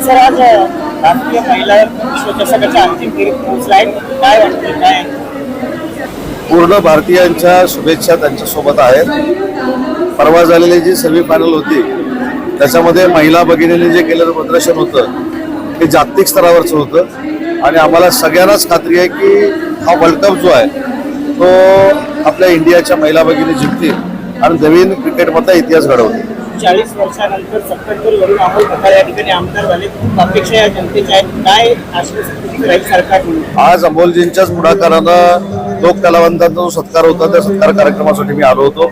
Sir आज राष्ट्रीय महिला विश्वचषकाच्या अंतिम फेरीत पोहोचलाय काय वाटतं काय? पूर्ण भारतीयांच्या शुभेच्छा त्यांच्यासोबत आहेत. परवा झालेली जी सेमीफायनल होती त्याच्यामध्ये महिला भगिनीने जे केलेलं प्रदर्शन होतं ते जागतिक स्तरावरचं होतं. आणि आम्हाला सगळ्यांनाच खात्री आहे की हा वर्ल्ड कप जो आहे तो आपल्या इंडियाच्या महिला भगिनी जिंकतील आणि नवीन क्रिकेटमधला इतिहास घडवतील. चाळीस वर्षानंतर सत्तर वरून अमोल प्रकार या ठिकाणी आमदार झाले. खूप अपेक्षा या जनतेच्या आहेत. काय आश्वासन राहील सरकार आज अमोलजींच्याच पुढाकारानं लोक कलावंतांचा जो सत्कार होता त्या सत्कार कार्यक्रमासाठी मी आलो होतो.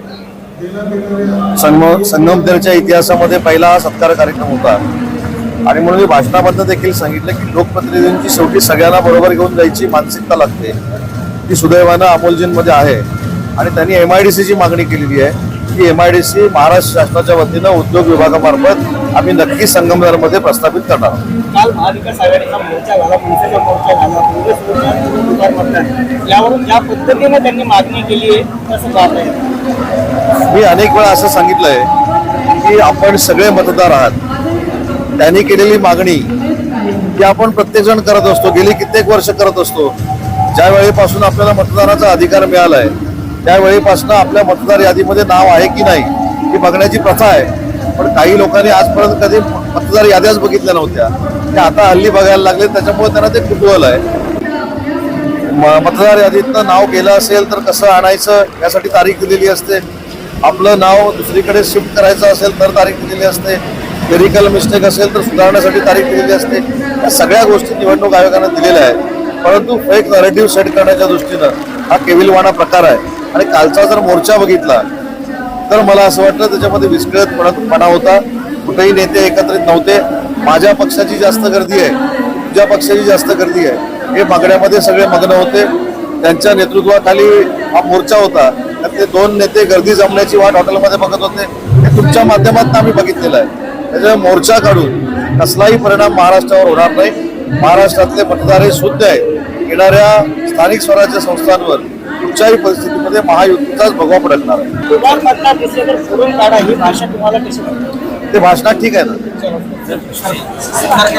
संगम संगमनेरच्या इतिहासामध्ये पहिला हा सत्कार कार्यक्रम होता. आणि म्हणून मी भाषणामधनं देखील सांगितलं की लोकप्रतिनिधींची शेवटी सगळ्यांना बरोबर घेऊन जायची मानसिकता लागते. ती सुदैवानं अमोलजींमध्ये आहे. आणि त्यांनी एम आय डी सीची मागणी केलेली आहे. की M I D C Maharashtra शासनाच्या वतीनं उद्योग विभागामार्फत आम्ही नक्की संगमनेरमध्ये प्रस्थापित करणार आहोत. काल महाविकास आघाडीचा मोर्चा झाला मनसेचा मोर्चा झाला काँग्रेस मोर्चा उमेदवार मतदान यावरून ज्या पद्धतीने त्यांनी मागणी केली आहे तसं पाहत आहे मी अनेक वेळा असं सांगितलंय की आपण सगळे मतदार आहात. त्यांनी केलेली मागणी की आपण प्रत्येकजण करत असतो गेली कित्येक वर्ष करत असतो. ज्या वेळेपासून आपल्याला मतदानाचा अधिकार मिळालाय त्यावेळीपासून आपल्या मतदार यादीमध्ये नाव आहे की नाही ही बघण्याची प्रथा आहे. पण काही लोकांनी आजपर्यंत कधी मतदार याद्याच बघितल्या नव्हत्या. त्या आता हल्ली बघायला लागले त्याच्यामुळे त्यांना ते कुतूहल आहे. म- मतदार यादीतनं नाव गेलं असेल तर कसं आणायचं यासाठी तारीख दिलेली असते. आपलं नाव दुसरीकडे शिफ्ट करायचं असेल तर तारीख दिलेली असते. क्लिरिकल मिस्टेक असेल तर सुधारण्यासाठी तारीख दिलेली असते. या सगळ्या गोष्टी निवडणूक आयोगानं दिलेल्या आहेत. परंतु फेक नरेटिव्ह सेट करण्याच्या दृष्टीनं हा केविलवाणा प्रकार आहे. आणि कालचा जर मोर्चा बघितला तर मला असं वाटलं त्याच्यामध्ये विस्कळतपणापणा होता. कुठेही नेते एकत्रित नव्हते. माझ्या पक्षाची जास्त गर्दी आहे. तुझ्या पक्षाची जास्त गर्दी आहे. हे मागण्यामध्ये सगळे मग्न होते. त्यांच्या नेतृत्वाखाली हा मोर्चा होता. तर ते दोन नेते गर्दी जमण्याची वाट हॉटेलमध्ये बघत होते. हे तुमच्या माध्यमातून आम्ही बघितलेलं आहे. त्याच्यामुळे मोर्चा काढून कसलाही परिणाम महाराष्ट्रावर होणार नाही. महाराष्ट्रातले मतदार हे शुद्ध आहेत. येणाऱ्या स्थानिक स्वराज्य संस्थांवर कुठच्याही परिस्थितीमध्ये महायुतीचाच भगवा फडकणार आहे. ही ते भाषणात ठीक आहे ना?